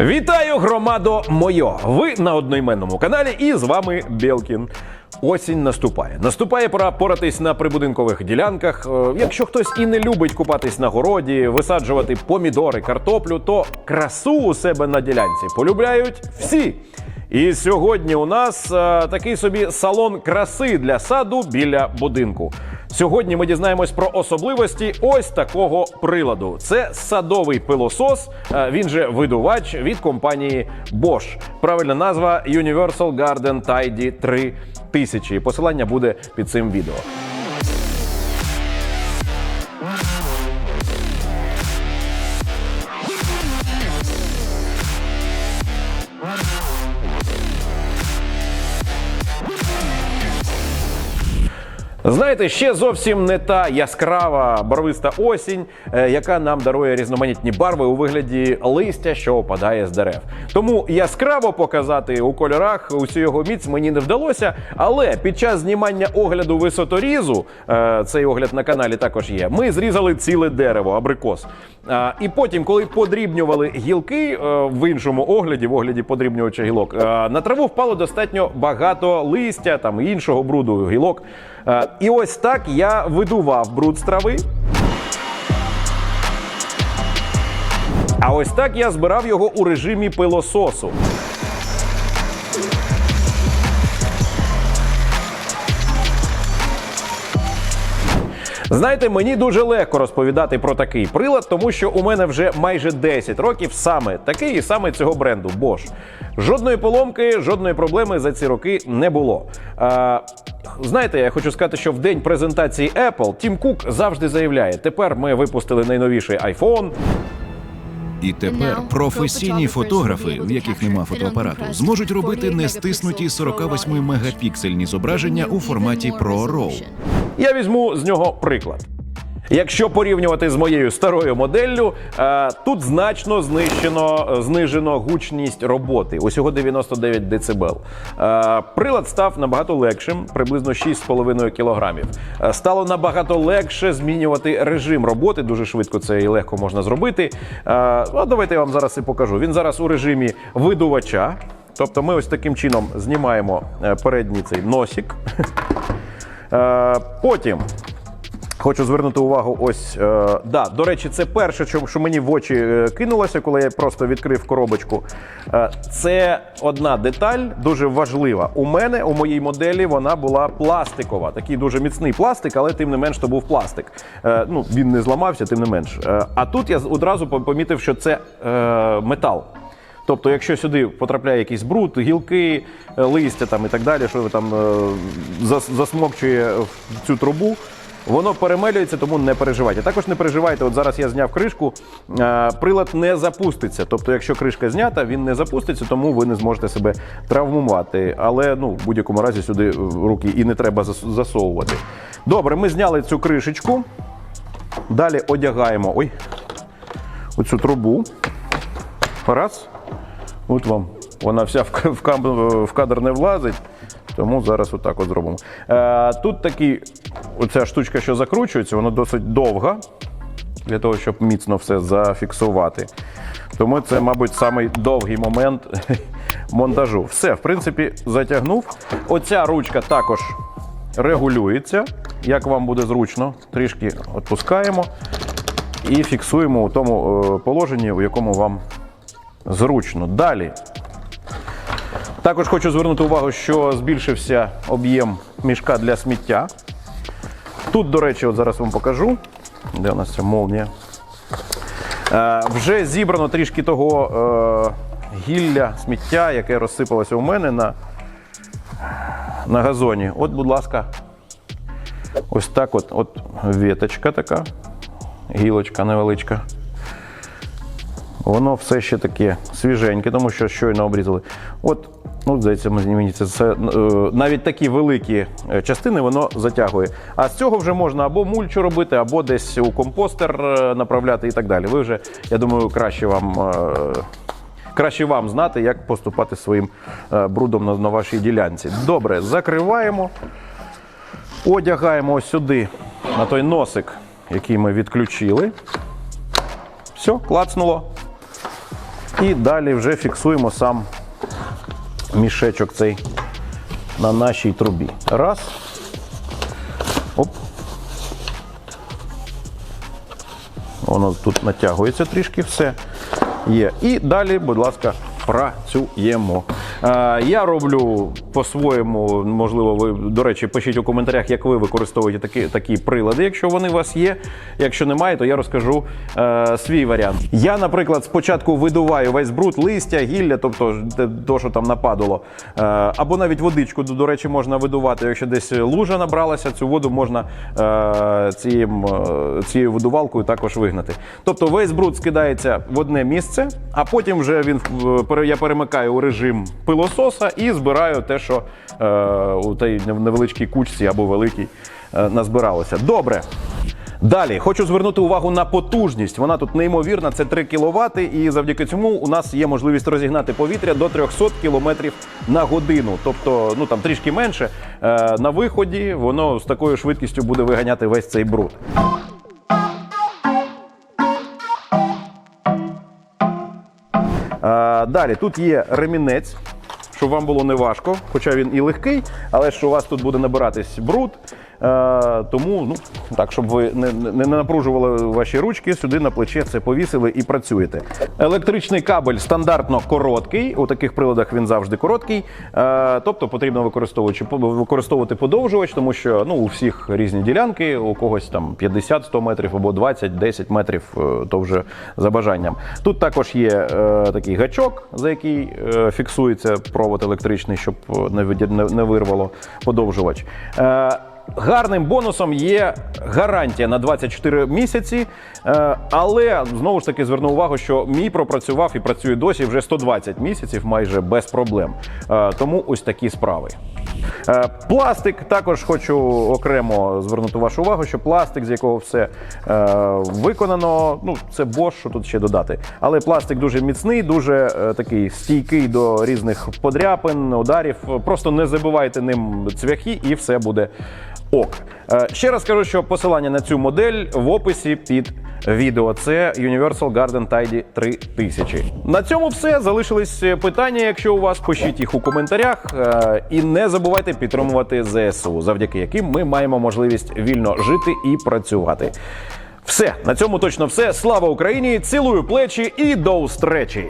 Вітаю, громадо мойо! Ви на одноіменному каналі, і з вами Белкін. Осінь наступає. Наступає пора поратись на прибудинкових ділянках. Е, Якщо хтось і не любить купатись на городі, висаджувати помідори, картоплю, то красу у себе на ділянці полюбляють всі. І сьогодні у нас е, такий собі салон краси для саду біля будинку. Сьогодні ми дізнаємось про особливості ось такого приладу. Це садовий пилосос, е, він же видувач від компанії Bosch. Правильна назва Universal Garden Tidy 3000. Посилання буде під цим відео. Знаєте, ще зовсім не та яскрава барвиста осінь, е, яка нам дарує різноманітні барви у вигляді листя, що опадає з дерев. Тому яскраво показати у кольорах усю його міць мені не вдалося. Але під час знімання огляду висоторізу, е, цей огляд на каналі також є. Ми зрізали ціле дерево, абрикос. І потім, коли подрібнювали гілки е, в іншому огляді, в огляді подрібнювача гілок, на траву впало достатньо багато листя, там іншого бруду, гілок. Е, І ось так я видував бруд з трави. А ось так я збирав його у режимі пилососу. Знаєте, мені дуже легко розповідати про такий прилад, тому що у мене вже майже 10 років саме такий і саме цього бренду Bosch. Жодної поломки, жодної проблеми за ці роки не було. А, знаєте, я хочу сказати, що в день презентації Apple Тім Кук завжди заявляє: тепер ми випустили найновіший iPhone, І тепер професійні фотографи, в яких нема фотоапарату, зможуть робити не стиснуті 48 мегапіксельні зображення у форматі Pro RAW. Я візьму з нього приклад. Якщо порівнювати з моєю старою моделлю, е, тут значно знищено, знижено гучність роботи, усього 99 дБ. Е, прилад став набагато легшим, приблизно 6,5 кг. Е, стало набагато легше змінювати режим роботи. Дуже швидко це і легко можна зробити. Е, ну, давайте я вам зараз і покажу. Він зараз у режимі видувача. Тобто ми ось таким чином знімаємо е, передній цей носик. Е, Потім хочу звернути увагу. Ось е, да, до речі, це перше, що, що мені в очі е, кинулося, коли я просто відкрив коробочку. Е, це одна деталь дуже важлива. У мене у моїй моделі вона була пластикова, такий дуже міцний пластик, але тим не менш то був пластик. Е, ну він не зламався, тим не менш. Е, а тут я одразу помітив, що це е, метал. Тобто, якщо сюди потрапляє якийсь бруд, гілки, е, листя там і так далі, що ви там е, засмокчує в цю трубу, воно перемелюється, тому не переживайте. Також не переживайте, от зараз я зняв кришку, е, прилад не запуститься. Тобто, якщо кришка знята, він не запуститься, тому ви не зможете себе травмувати. Але ну, в будь-якому разі сюди руки і не треба засовувати. Добре, ми зняли цю кришечку. Далі одягаємо ой, оцю трубу. Раз. От вам. Вона вся в, в, в кадр не влазить. Тому зараз отак от зробимо. Е, тут такий, оця штучка, що закручується, вона досить довга для того, щоб міцно все зафіксувати. Тому це, мабуть, самий довгий момент монтажу. Все, в принципі, затягнув. Оця ручка також регулюється, як вам буде зручно. Трішки відпускаємо і фіксуємо у тому е, положенні, у якому вам зручно. Далі. Також хочу звернути увагу, що збільшився об'єм мішка для сміття. Тут, до речі, от зараз вам покажу, де у нас ця молнія. Е, вже зібрано трішки того е, гілля, сміття, яке розсипалося у мене на, на газоні. От, будь ласка, ось так от, от віточка така, гілочка невеличка. Воно все ще таке свіженьке, тому що щойно обрізали. От, ну, здається, мені це, це е, навіть такі великі е, частини воно затягує. А з цього вже можна або мульчу робити, або десь у компостер е, направляти і так далі. Ви вже, я думаю, краще вам. Краще вам знати, як поступати своїм брудом на, на вашій ділянці. Добре, закриваємо, одягаємо ось сюди на той носик, який ми відключили. Все, клацнуло. І далі вже фіксуємо сам мішечок цей на нашій трубі. Раз. Оп. Воно тут натягується трішки, все є. І далі, будь ласка, працюємо. Е, я роблю по-своєму, можливо, ви, до речі, пишіть у коментарях, як ви використовуєте такі, такі прилади, якщо вони у вас є. Якщо немає, то я розкажу е, свій варіант. Я, наприклад, спочатку видуваю весь бруд, листя, гілля, тобто то, що там нападало. Е, або навіть водичку, до речі, можна видувати. Якщо десь лужа набралася, цю воду можна е, цією, е, цією видувалкою також вигнати. Тобто весь бруд скидається в одне місце, а потім вже він в- я перемикаю у режим пилососа і збираю те, що е, у тій невеличкій кучці або великій е, назбиралося. Добре. Далі хочу звернути увагу на потужність. Вона тут неймовірна, це 3 кВт, і завдяки цьому у нас є можливість розігнати повітря до 300 км на годину. Тобто, ну там трішки менше. Е, на виході воно з такою швидкістю буде виганяти весь цей бруд. Далі тут є ремінець, щоб вам було не важко, хоча він і легкий, але що у вас тут буде набиратись бруд. Е, тому, ну так, щоб ви не, не, напружували ваші ручки, сюди на плече це повісили і працюєте. Електричний кабель стандартно короткий. У таких приладах він завжди короткий. Е, тобто потрібно використовувати, використовувати подовжувач, тому що ну, у всіх різні ділянки, у когось там 50-100 метрів або 20-10 метрів, е, то вже за бажанням. Тут також є е, такий гачок, за який е, фіксується провод електричний, щоб не, не, не вирвало подовжувач. Е, Гарним бонусом є гарантія на 24 місяці, Е, але знову ж таки зверну увагу, що мій пропрацював і працює досі вже 120 місяців, майже без проблем. Е, Тому ось такі справи. Е, Пластик також хочу окремо звернути вашу увагу, що пластик, з якого все виконано, ну це Bosch, що тут ще додати. Але пластик дуже міцний, дуже такий стійкий до різних подряпин, ударів. Просто не забивайте ним цвяхи, і все буде ок. Е, ще раз кажу, що посилання на цю модель в описі під відео. Це Universal Garden Tidy 3000. На цьому все. Залишились питання. Якщо у вас, пишіть їх у коментарях. Е, І не забувайте підтримувати ЗСУ, завдяки яким ми маємо можливість вільно жити і працювати. Все, на цьому точно все. Слава Україні! Цілую плечі і до устречі!